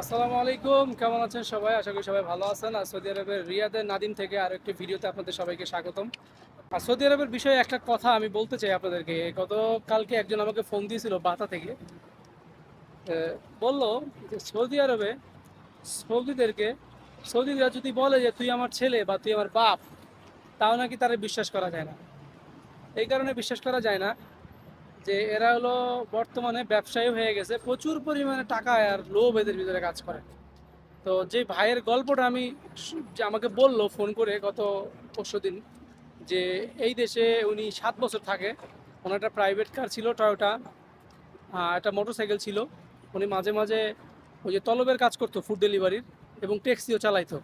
আসসালামু আলাইকুম, কেমন আছেন সবাই? আশা করি সবাই ভালো আছেন। আর সৌদি আরবের রিয়াদের নাদিম থেকে আর একটি ভিডিওতে আপনাদের সবাইকে স্বাগতম। আর সৌদি আরবের বিষয়ে একটা কথা আমি বলতে চাই আপনাদেরকে। গত কালকে একজন আমাকে ফোন দিয়েছিল বাতা থেকে। বলল যে সৌদি আরবে সৌদিদেরকে, সৌদিরা যদি বলে যে তুই আমার ছেলে বা তুই আমার বাপ, তাও নাকি তারা বিশ্বাস করা যায় না। এই কারণে বিশ্বাস করা যায় না। যে এরা হলো বর্তমানে ব্যবসায়ী হয়ে গেছে, প্রচুর পরিমাণে টাকা আর লোভ এদের ভিতরে কাজ করে। তো যে ভাইয়ের গল্পটা আমি যে আমাকে বলল ফোন করে গত পরশু দিন, যে এই দেশে উনি সাত বছর থাকে, ওনার একটা প্রাইভেট কার ছিল টয়োটা একটা মোটরসাইকেল ছিল। উনি মাঝে মাঝে ওই যে তলবের কাজ করতো ফুড ডেলিভারির এবং ট্যাক্সিও চালাইতো।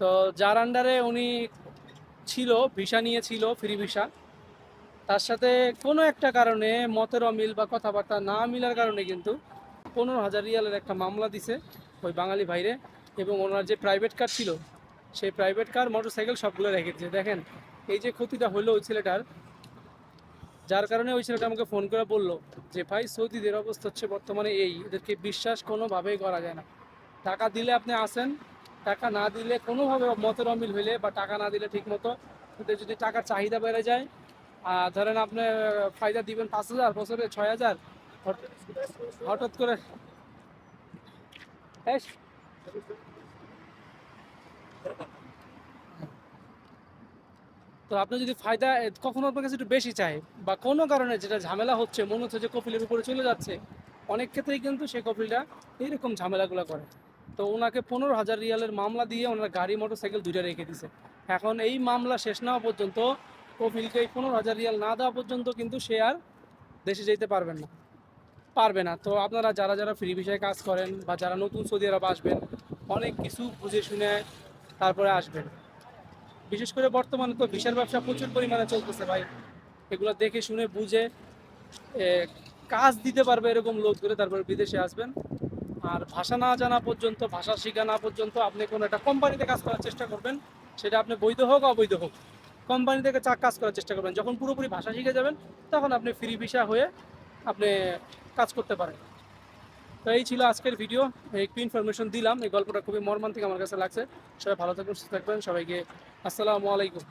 তো যার আন্ডারে উনি ছিল, ভিসা নিয়েছিল ফ্রি ভিসা। তার সাথে কোনো একটা কারণে মতের অমিল বা কথাবার্তা না মিলার কারণে কিন্তু পনেরো হাজার রিয়ালের একটা মামলা দিছে ওই বাঙালি ভাইরে এবং ওনার যে প্রাইভেট কার ছিল, সেই প্রাইভেট কার মোটরসাইকেল সবগুলো রেখেছে দেখেন, এই যে ক্ষতিটা হলো ওই ছেলেটার, যার কারণে ওই ছেলেটা আমাকে ফোন করে বলল যে, ভাই, সৌদিদের অবস্থা হচ্ছে বর্তমানে এই, এদেরকে বিশ্বাস কোনোভাবেই করা যায় না। টাকা দিলে আপনি আসেন, টাকা না দিলে কোনোভাবে মতের অমিল হইলে বা টাকা না দিলে ঠিক মতো যদি টাকার চাহিদা বেড়ে যায় ধরেন আপনি ফায়দা দিবেন পাঁচ হাজার, বছরে ছয় হাজার হঠাৎ করে তো আপনি যদি ফায়দা কখনো আপনার কাছে একটু বেশি চাই বা কোনো কারণে যেটা ঝামেলা হচ্ছে, মনে হচ্ছে যে কপিলের উপরে চলে যাচ্ছে, অনেক ক্ষেত্রেই কিন্তু সেই কপিলটা এইরকম ঝামেলাগুলো করে। তো ওনাকে পনেরো হাজার রিয়ালের মামলা দিয়ে ওনার গাড়ি মোটর সাইকেল দুইটা রেখে দিছে। এখন এই মামলা শেষ না পর্যন্ত কপিলকে এই পনেরো হাজার রিয়াল না দেওয়া পর্যন্ত কিন্তু সে আর দেশে যেতে পারবেন না। পারবে না। তো আপনারা যারা যারা ফ্রি ভিসায় কাজ করেন বা যারা নতুন সৌদি আরব আসবেন, অনেক কিছু বুঝে শুনে তারপরে আসবেন। বিশেষ করে বর্তমানে তো ভিসার ব্যবসা প্রচুর পরিমাণে চলতেছে ভাই। এগুলো দেখে শুনে বুঝে কাজ দিতে পারবে এরকম লোক ধরে তারপরে বিদেশে আসবেন। আর ভাষা না জানা পর্যন্ত, ভাষা শেখা না পর্যন্ত আপনি কোনো একটা কোম্পানিতে কাজ করার চেষ্টা করবেন, সেটা আপনি বৈধ হোক, অবৈধ হোক। কোম্পানি থেকে চা কাজ করার চেষ্টা করবেন। যখন পুরোপুরি ভাষা শিখে যাবেন, তখন আপনি ফ্রি ভিসা হয়ে আপনি কাজ করতে পারেন। তো এই ছিল আজকের ভিডিও একটু ইনফরমেশন দিলাম। এই গল্পটা খুবই মর্মান্তিক আমার কাছে লাগছে। সবাই ভালো থাকবেন, সুস্থ থাকবেন। সবাইকে আসসালামু আলাইকুম।